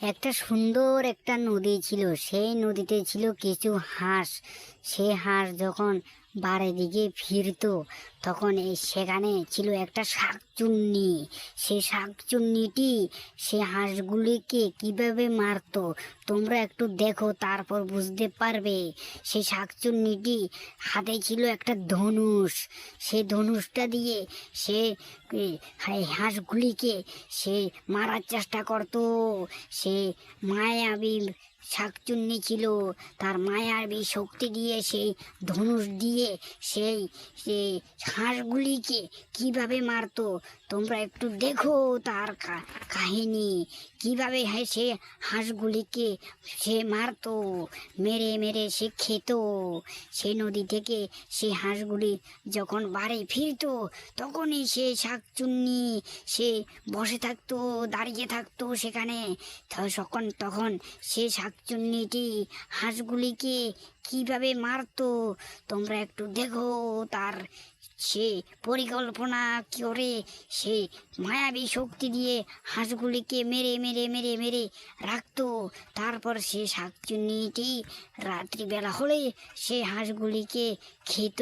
একটা সুন্দর একটা নদী ছিল। সেই নদীতে ছিল কিছু হাঁস। সে হাঁস যখন বাড়ির দিকে ফিরতো। তখন এই সেখানে ছিল একটা শাকচুন্নি। সে শাকচুন্নিটি সে হাঁসগুলিকে কীভাবে মারতো, তোমরা একটু দেখো, তারপর বুঝতে পারবে। সে শাকচুন্নিটি হাতে ছিল একটা ধনুষ। সে ধনুষটা দিয়ে সে হাঁসগুলিকে সে মারার চেষ্টা করতো। সে মায়াবী শাকচুন্নি ছিল, তার মায়াবী শক্তি দিয়ে সেই ধনুষ দিয়ে সেই সে হাঁসগুলিকে কীভাবে মারতো, তোমরা একটু দেখো তার কাহিনী। কীভাবে সে হাঁসগুলিকে সে মারতো, মেরে মেরে সে খেত। সে নদী থেকে সে হাঁসগুলি যখন বাড়ি ফিরতো, তখনই সে শাকচুন্নি, সে বসে থাকতো, দাঁড়িয়ে থাকতো সেখানে। তখন তখন সে শাকচুন্নিটি হাঁসগুলিকে কীভাবে মারতো, তোমরা একটু দেখো তার সে পরিকল্পনা করে সে মায়াবী শক্তি দিয়ে হাঁসগুলিকে মেরে মেরে মেরে মেরে রাখতো। তারপর সে শাকচুন্নিটি রাত্রিবেলা হলে সে হাঁসগুলিকে খেত।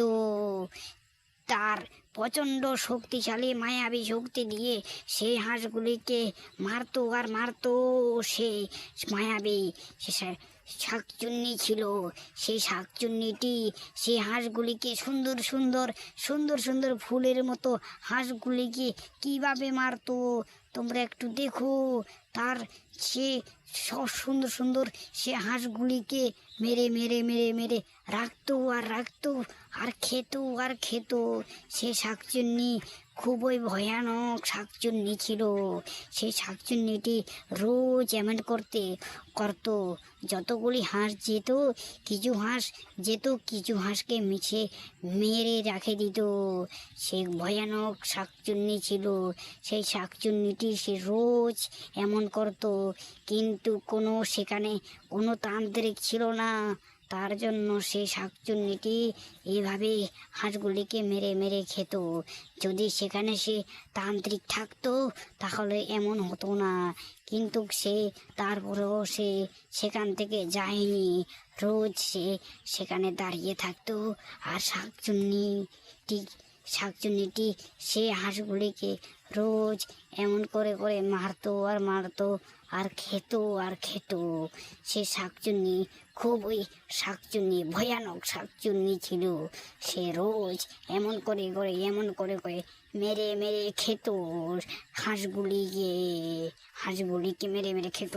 তার প্রচণ্ড শক্তিশালী মায়াবী শক্তি দিয়ে সেই হাঁসগুলিকে মারতো আর মারতো সে মায়াবী সে শাকচুন্নি ছিল। সেই শাকচুন্নিটি সেই হাঁসগুলিকে সুন্দর সুন্দর সুন্দর সুন্দর ফুলের মতো হাঁসগুলিকে কীভাবে মারতো? তোমরা একটু দেখো। তার সে সব সুন্দর সুন্দর সে হাঁসগুলিকে মেরে মেরে মেরে মেরে রাখতো আর রাখতো, আর খেত আর খেত। সে শাকচুন্নি খুবই ভয়ানক শাকচুন্নি ছিল। সেই শাকচুন্নিটি রোজ এমন করতে, করতো, যতগুলি হাঁস যেত, কিছু হাঁস যেত, কিছু হাঁসকে মিছে মেরে রাখে দিত। সে ভয়ানক শাকচুন্নি ছিল। সেই শাকচুন্নিটি সে রোজ এমন করতো, কিন্তু কোনো সেখানে কোনো তান্ত্রিক ছিল না। তার জন্য সে শাকচুন্নিটি এভাবে হাঁসগুলিকে মেরে মেরে খেত। যদি সেখানে সে তান্ত্রিক থাকতো, তাহলে এমন হতো না। কিন্তু সে, তারপরেও সে সেখান থেকে যায়নি। রোজ সে সেখানে দাঁড়িয়ে থাকতো আর শাকচুন্নিটি শাকচুন্নিটি সে হাঁসগুলিকে রোজ এমন করে করে মারতো আর মারতো আর খেত আর খেত। সে শাকচুন্নি খুবই শাকচুন্নি, ভয়ানক শাকচুন্নি ছিল। সে রোজ এমন করে করে, এমন করে করে মেরে মেরে খেত হাঁসগুলিকে হাঁসগুলিকে মেরে মেরে খেত।